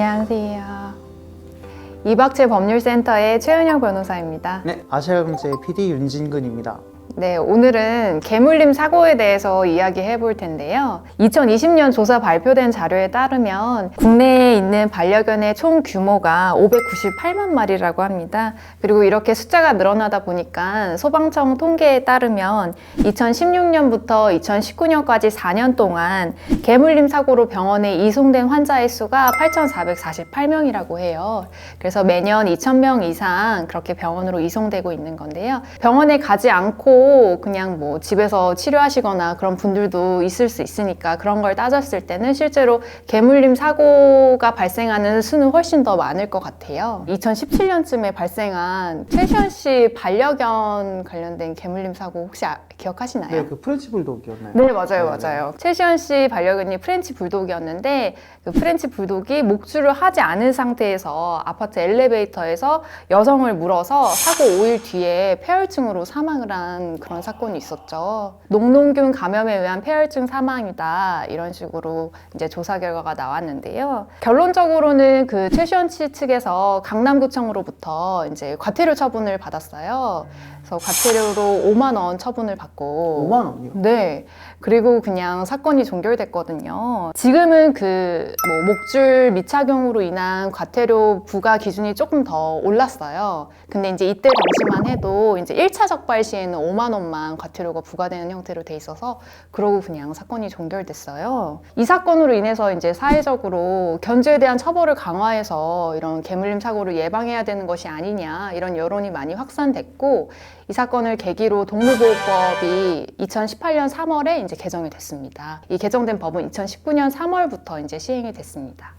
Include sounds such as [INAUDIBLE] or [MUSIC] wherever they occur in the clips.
안녕하세요. 이박재 법률센터의 최은영 변호사입니다. 네, 아시아경제 PD 윤진근입니다. 네, 오늘은 개물림 사고에 대해서 이야기해 볼 텐데요. 2020년 조사 발표된 자료에 따르면 국내에 있는 반려견의 총 규모가 598만 마리라고 합니다. 그리고 이렇게 숫자가 늘어나다 보니까 소방청 통계에 따르면 2016년부터 2019년까지 4년 동안 개물림 사고로 병원에 이송된 환자의 수가 8,448명이라고 해요. 그래서 매년 2,000명 이상 그렇게 병원으로 이송되고 있는 건데요. 병원에 가지 않고 그냥 뭐 집에서 치료하시거나 그런 분들도 있을 수 있으니까 그런 걸 따졌을 때는 실제로 개물림 사고가 발생하는 수는 훨씬 더 많을 것 같아요. 2017년쯤에 발생한 최시현 씨 반려견 관련된 개물림 사고 혹시 아- 기억하시나요? 네, 그 프렌치 불독이었나요? 네, 맞아요, 네. 맞아요. 최시현 씨 반려견이 프렌치 불독이었는데 그 프렌치 불독이 목줄을 하지 않은 상태에서 아파트 엘리베이터에서 여성을 물어서 사고 5일 뒤에 폐혈증으로 사망을 한 그런 사건이 있었죠. 녹농균 감염에 의한 폐혈증 사망이다 이런 식으로 이제 조사 결과가 나왔는데요. 결론적으로는 그 최시현 씨 측에서 강남구청으로부터 이제 과태료 처분을 받았어요. 그래서 과태료로 5만 원 처분을 받고 5만 원이요? 네. 그리고 그냥 사건이 종결됐거든요. 지금은 그 뭐 목줄 미착용으로 인한 과태료 부과 기준이 조금 더 올랐어요. 근데 이제 이때 당시만 해도 이제 1차 적발 시에는 5만 원만 과태료가 부과되는 형태로 돼 있어서 그러고 그냥 사건이 종결됐어요. 이 사건으로 인해서 이제 사회적으로 견주에 대한 처벌을 강화해서 이런 개물림 사고를 예방해야 되는 것이 아니냐 이런 여론이 많이 확산됐고 이 사건을 계기로 동물보호법이 2018년 3월에 이제 개정이 됐습니다. 이 개정된 법은 2019년 3월부터 이제 시행이 됐습니다.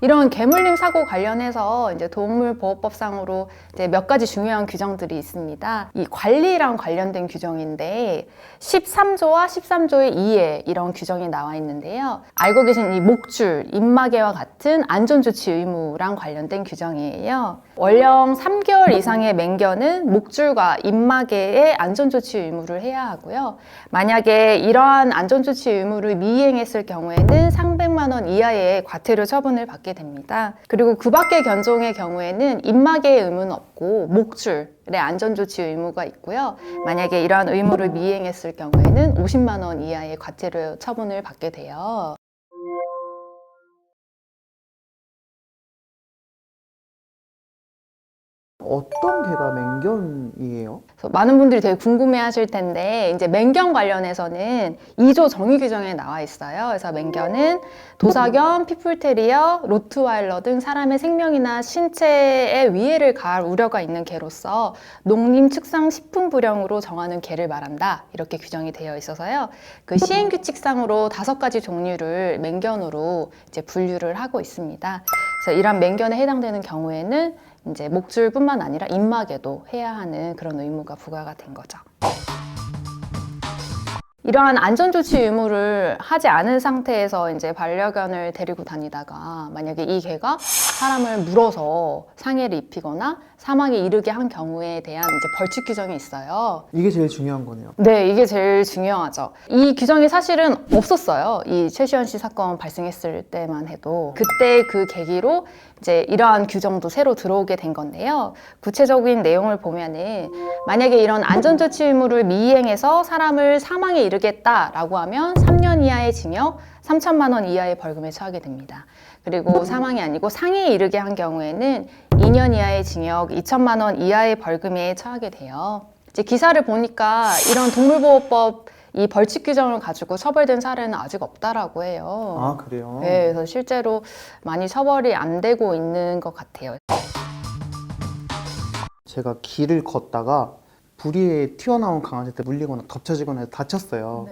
이런 개물림 사고 관련해서 이제 동물보호법상으로 이제 몇 가지 중요한 규정들이 있습니다. 이 관리랑 관련된 규정인데 13조와 13조의 2에 이런 규정이 나와 있는데요. 알고 계신 이 목줄, 입마개와 같은 안전조치 의무랑 관련된 규정이에요. 원령 3개월 이상의 맹견은 목줄과 입마개의 안전조치 의무를 해야 하고요. 만약에 이러한 안전조치 의무를 미이행했을 경우에는 300만 원 이하의 과태료 처분을 받게 됩니다. 그리고 그 밖의 견종의 경우에는 입마개의 의무는 없고 목줄 의 안전조치 의무가 있고요. 만약에 이러한 의무를 미이행했을 경우에는 50만 원 이하의 과태료 처분을 받게 돼요. 어떤 개가 맹견이에요? 그래서 많은 분들이 되게 궁금해 하실 텐데, 이제 맹견 관련해서는 2조 정의 규정에 나와 있어요. 그래서 맹견은 도사견, 피플테리어, 로트와일러 등 사람의 생명이나 신체에 위해를 가할 우려가 있는 개로서 농림 축산 식품 불량으로 정하는 개를 말한다. 이렇게 규정이 되어 있어서요. 그 시행 규칙상으로 다섯 가지 종류를 맹견으로 이제 분류를 하고 있습니다. 그래서 이런 맹견에 해당되는 경우에는 이제 목줄뿐만 아니라 입마개도 해야 하는 그런 의무가 부과가 된 거죠. 이러한 안전조치 의무를 하지 않은 상태에서 이제 반려견을 데리고 다니다가 만약에 이 개가 사람을 물어서 상해를 입히거나 사망에 이르게 한 경우에 대한 이제 벌칙 규정이 있어요. 이게 제일 중요한 거네요. 네, 이게 제일 중요하죠. 이 규정이 사실은 없었어요. 이 최시현 씨 사건 발생했을 때만 해도. 그때 그 계기로 이제 이러한 규정도 새로 들어오게 된 건데요. 구체적인 내용을 보면은 만약에 이런 안전조치 의무를 미이행해서 사람을 사망에 이르겠다라고 하면 3년 이하의 징역, 3천만 원 이하의 벌금에 처하게 됩니다. 그리고 사망이 아니고 상해에 이르게 한 경우에는 2년 이하의 징역, 2천만 원 이하의 벌금에 처하게 돼요. 이제 기사를 보니까 이런 동물보호법 이 벌칙 규정을 가지고 처벌된 사례는 아직 없다라고 해요. 아, 그래요? 네, 그래서 실제로 많이 처벌이 안 되고 있는 것 같아요. 제가 길을 걷다가 부리에 튀어나온 강아지한테 물리거나 덮쳐지거나 해서 다쳤어요.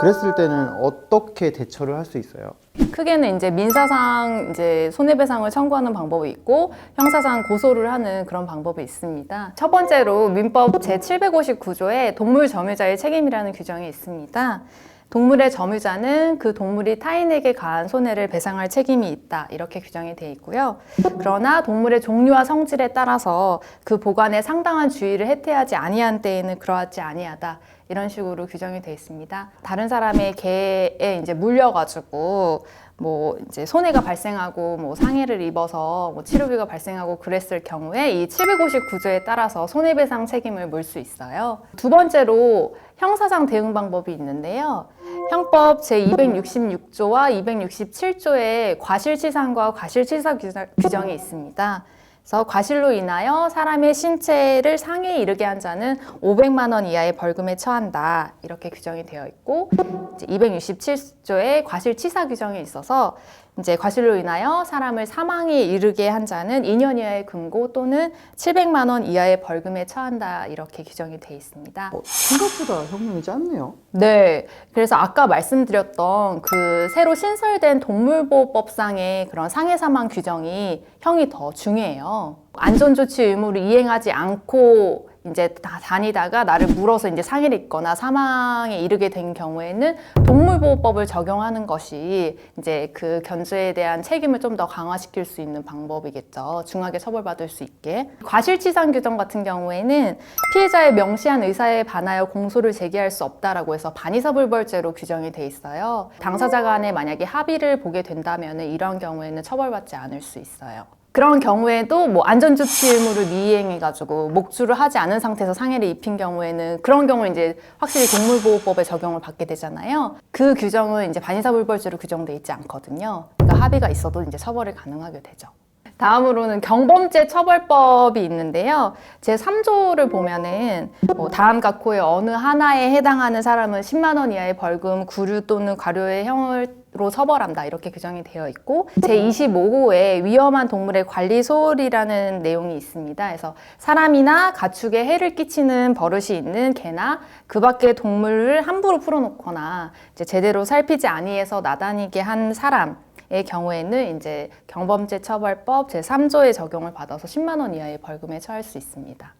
그랬을 때는 어떻게 대처를 할 수 있어요? 크게는 이제 민사상 이제 손해배상을 청구하는 방법이 있고 형사상 고소를 하는 그런 방법이 있습니다. 첫 번째로 민법 제 759조에 동물 점유자의 책임이라는 규정이 있습니다. 동물의 점유자는 그 동물이 타인에게 가한 손해를 배상할 책임이 있다. 이렇게 규정이 되어 있고요. 그러나 동물의 종류와 성질에 따라서 그 보관에 상당한 주의를 해태하지 아니한 때에는 그러하지 아니하다. 이런 식으로 규정이 되어 있습니다. 다른 사람의 개에 이제 물려가지고 뭐 이제 손해가 발생하고 뭐 상해를 입어서 뭐 치료비가 발생하고 그랬을 경우에 이 759조에 따라서 손해배상 책임을 물 수 있어요. 두 번째로 형사상 대응 방법이 있는데요. 형법 제266조와 267조에 과실치상과 과실치사 규정- 규정이 있습니다. 그래서 과실로 인하여 사람의 신체를 상해에 이르게 한 자는 500만 원 이하의 벌금에 처한다. 이렇게 규정이 되어 있고 이제 267조에 과실치사 규정이 있어서 이제 과실로 인하여 사람을 사망에 이르게 한 자는 2년 이하의 금고 또는 700만 원 이하의 벌금에 처한다. 이렇게 규정이 되어 있습니다. 어, 생각보다 형량이 짧네요. 네. 그래서 아까 말씀드렸던 그 새로 신설된 동물보호법상의 그런 상해 사망 규정이 형이 더 중요해요. 안전조치 의무를 이행하지 않고 이제 다 다니다가 나를 물어서 이제 상해를 입거나 사망에 이르게 된 경우에는 동물보호법을 적용하는 것이 이제 그 견주에 대한 책임을 좀 더 강화시킬 수 있는 방법이겠죠. 중하게 처벌받을 수 있게. 과실치상 규정 같은 경우에는 피해자의 명시한 의사에 반하여 공소를 제기할 수 없다라고 해서 반의사불벌죄로 규정이 돼 있어요. 당사자 간에 만약에 합의를 보게 된다면 이런 경우에는 처벌받지 않을 수 있어요. 그런 경우에도 뭐 안전조치 의무를 미이행해가지고 목줄을 하지 않은 상태에서 상해를 입힌 경우에는 그런 경우는 이제 확실히 동물보호법에 적용을 받게 되잖아요. 그 규정은 이제 반의사불벌죄로 규정돼 있지 않거든요. 그러니까 합의가 있어도 이제 처벌이 가능하게 되죠. 다음으로는 경범죄 처벌법이 있는데요. 제 3조를 보면은 뭐 다음 각호의 어느 하나에 해당하는 사람은 10만 원 이하의 벌금, 구류 또는 과료의 형으 로 처벌한다 이렇게 규정이 되어 있고 제 25호에 위험한 동물의 관리 소홀이라는 내용이 있습니다. 그래서 사람이나 가축에 해를 끼치는 버릇이 있는 개나 그 밖의 동물을 함부로 풀어놓거나 이제 제대로 살피지 아니해서 나다니게 한 사람 의 경우에는 이제 경범죄 처벌법 제3조의 적용을 받아서 10만 원 이하의 벌금에 처할 수 있습니다.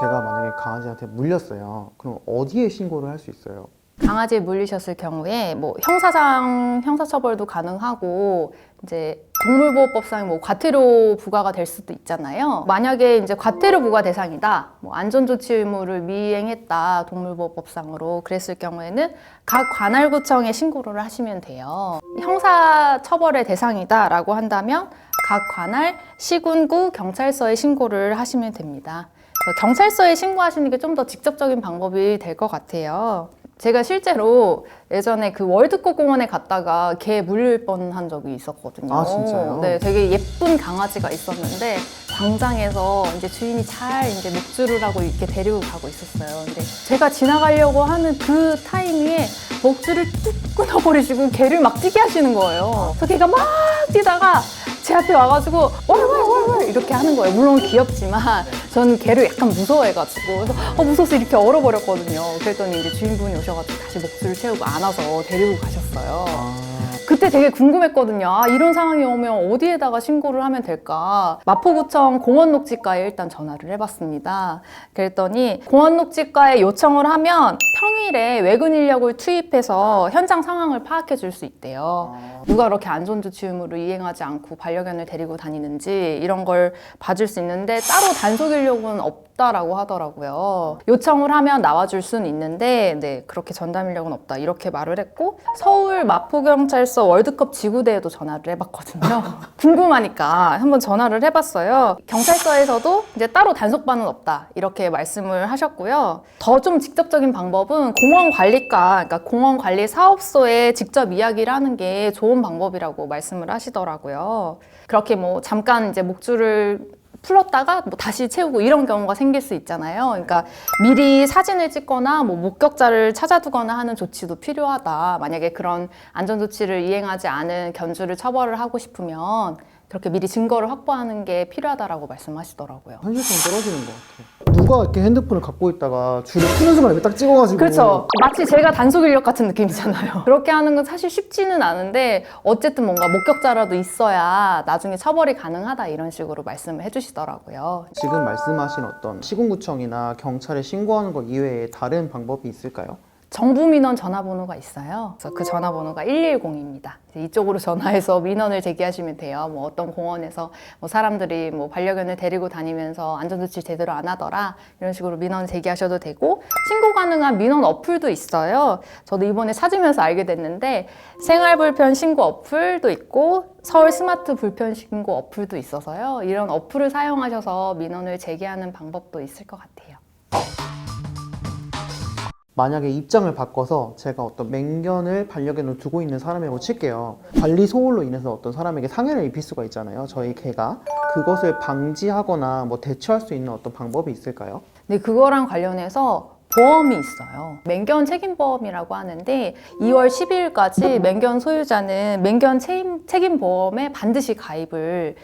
제가 만약에 강아지한테 물렸어요. 그럼 어디에 신고를 할 수 있어요? 강아지에 물리셨을 경우에 뭐 형사상 형사처벌도 가능하고 이제 동물보호법상 뭐 과태료 부과가 될 수도 있잖아요. 만약에 이제 과태료 부과 대상이다, 뭐 안전조치 의무를 미이행했다 동물보호법상으로 그랬을 경우에는 각 관할구청에 신고를 하시면 돼요. 형사처벌의 대상이다라고 한다면 각 관할 시군구 경찰서에 신고를 하시면 됩니다. 경찰서에 신고하시는 게 좀 더 직접적인 방법이 될 것 같아요. 제가 실제로 예전에 그 월드컵 공원에 갔다가 개 물릴 뻔한 적이 있었거든요. 아, 진짜요? 네, 되게 예쁜 강아지가 있었는데 광장에서 이제 주인이 잘 이제 목줄을 하고 이렇게 데리고 가고 있었어요. 근데 제가 지나가려고 하는 그 타이밍에 목줄을 뚝 끊어버리시고 개를 막 뛰게 하시는 거예요. 그래서 개가 막 뛰다가 제 앞에 와가지고 월월월월 이렇게 하는 거예요. 물론 귀엽지만 저는 개를 약간 무서워해가지고 그래서 어, 무서워서 이렇게 얼어버렸거든요. 그랬더니 이제 주인분이 오셔가지고 다시 목줄을 채우고 안아서 데리고 가셨어요. 아, 그때 되게 궁금했거든요. 아, 이런 상황이 오면 어디에다가 신고를 하면 될까? 마포구청 공원녹지과에 일단 전화를 해봤습니다. 그랬더니 공원녹지과에 요청을 하면 평일에 외근 인력을 투입해서 현장 상황을 파악해 줄 수 있대요. 누가 그렇게 안전조치 의무를 이행하지 않고 반려견을 데리고 다니는지 이런 걸 봐줄 수 있는데 따로 단속 인력은 없다라고 하더라고요. 요청을 하면 나와줄 수는 있는데 네 그렇게 전담 인력은 없다 이렇게 말을 했고 서울 마포경찰서 월드컵 지구대에도 전화를 해봤거든요. [LAUGHS] 궁금하니까 한번 전화를 해봤어요. 경찰서에서도 이제 따로 단속반은 없다 이렇게 말씀을 하셨고요. 더 좀 직접적인 방법 은 공원 관리과, 그러니까 공원 관리 사업소에 직접 이야기를 하는 게 좋은 방법이라고 말씀을 하시더라고요. 그렇게 뭐 잠깐 이제 목줄을 풀었다가 뭐 다시 채우고 이런 경우가 생길 수 있잖아요. 그러니까 미리 사진을 찍거나 뭐 목격자를 찾아두거나 하는 조치도 필요하다. 만약에 그런 안전 조치를 이행하지 않은 견주를 처벌을 하고 싶으면 그렇게 미리 증거를 확보하는 게 필요하다라고 말씀하시더라고요. 현실성 떨어지는 것 같아요. 누가 이렇게 핸드폰을 갖고 있다가 줄을 푸는 순간 이렇게 딱 찍어가지고 그렇죠. 마치 제가 단속 인력 같은 느낌이잖아요. [LAUGHS] 그렇게 하는 건 사실 쉽지는 않은데 어쨌든 뭔가 목격자라도 있어야 나중에 처벌이 가능하다 이런 식으로 말씀을 해주시더라고요. 지금 말씀하신 어떤 시군구청이나 경찰에 신고하는 것 이외에 다른 방법이 있을까요? 정부 민원 전화번호가 있어요. 그래서 그 전화번호가 110입니다. 이쪽으로 전화해서 민원을 제기하시면 돼요. 뭐 어떤 공원에서 뭐 사람들이 뭐 반려견을 데리고 다니면서 안전조치 제대로 안 하더라 이런 식으로 민원 제기하셔도 되고 신고 가능한 민원 어플도 있어요. 저도 이번에 찾으면서 알게 됐는데 생활 불편 신고 어플도 있고 서울 스마트 불편 신고 어플도 있어서요. 이런 어플을 사용하셔서 민원을 제기하는 방법도 있을 것 같아요. 만약에 입장을 바꿔서 제가 어떤 맹견을 반려견으로 두고 있는 사람이라고 칠게요. 관리 소홀로 인해서 어떤 사람에게 상해를 입힐 수가 있잖아요. 저희 개가 그것을 방지하거나 뭐 대처할 수 있는 어떤 방법이 있을까요? 근데 그거랑 관련해서 보험이 있어요. 맹견 책임보험이라고 하는데 2월 12일까지 맹견 소유자는 맹견 책임, 책임보험에 반드시 가입을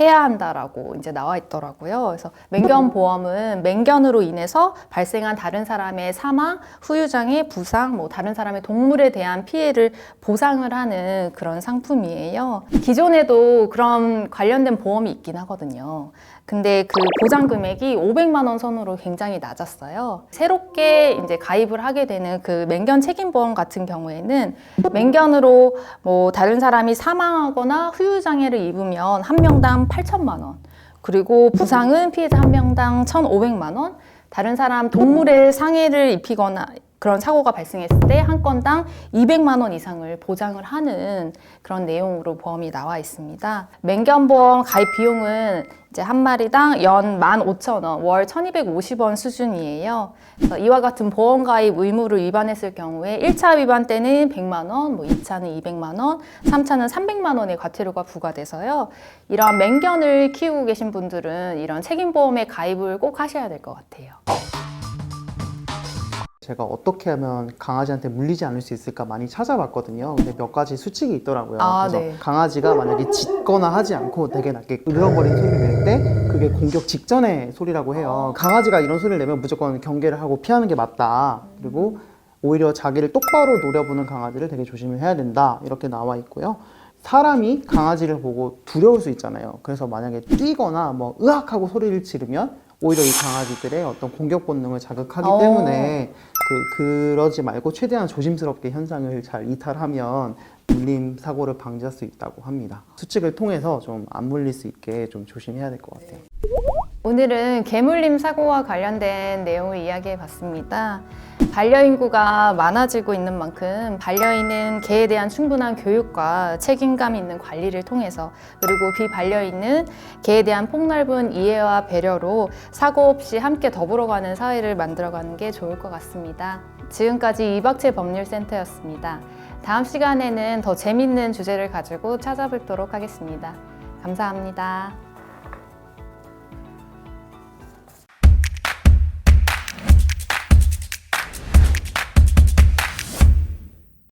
해야 한다라고 이제 나와 있더라고요. 그래서 맹견 보험은 맹견으로 인해서 발생한 다른 사람의 사망, 후유장애, 부상, 뭐 다른 사람의 동물에 대한 피해를 보상을 하는 그런 상품이에요. 기존에도 그런 관련된 보험이 있긴 하거든요. 근데 그 보장 금액이 500만 원 선으로 굉장히 낮았어요. 새롭게 이제 가입을 하게 되는 그 맹견 책임 보험 같은 경우에는 맹견으로 뭐 다른 사람이 사망하거나 후유 장애를 입으면 한 명당 8천만 원. 그리고 부상은 피해자 한 명당 1,500만 원. 다른 사람 동물에 상해를 입히거나 그런 사고가 발생했을 때 한 건당 200만 원 이상을 보장을 하는 그런 내용으로 보험이 나와 있습니다. 맹견보험 가입 비용은 이제 한 마리당 연 15,000원, 월 1,250원 수준이에요. 그래서 이와 같은 보험 가입 의무를 위반했을 경우에 1차 위반 때는 100만 원, 뭐 2차는 200만 원, 3차는 300만 원의 과태료가 부과돼서요. 이런 맹견을 키우고 계신 분들은 이런 책임 보험에 가입을 꼭 하셔야 될 것 같아요. 제가 어떻게 하면 강아지한테 물리지 않을 수 있을까 많이 찾아봤거든요. 근데 몇 가지 수칙이 있더라고요. 아, 그래서 네. 강아지가 만약에 짖거나 하지 않고 되게 낮게 으르렁거리는 소리를 낼 때 그게 공격 직전의 소리라고 해요. 강아지가 이런 소리를 내면 무조건 경계를 하고 피하는 게 맞다. 그리고 오히려 자기를 똑바로 노려보는 강아지를 되게 조심을 해야 된다. 이렇게 나와 있고요. 사람이 강아지를 보고 두려울 수 있잖아요. 그래서 만약에 뛰거나 뭐 으악 하고 소리를 지르면 오히려 이 강아지들의 어떤 공격 본능을 자극하기 어. 때문에 그 그러지 말고 최대한 조심스럽게 현상을 잘 이탈하면 물림 사고를 방지할 수 있다고 합니다. 수칙을 통해서 좀 안 물릴 수 있게 좀 조심해야 될 것 같아요. 오늘은 개물림 사고와 관련된 내용을 이야기해 봤습니다. 반려인구가 많아지고 있는 만큼 반려인은 개에 대한 충분한 교육과 책임감 있는 관리를 통해서 그리고 비반려인은 개에 대한 폭넓은 이해와 배려로 사고 없이 함께 더불어가는 사회를 만들어가는 게 좋을 것 같습니다. 지금까지 이박채 법률센터였습니다. 다음 시간에는 더 재밌는 주제를 가지고 찾아뵙도록 하겠습니다. 감사합니다.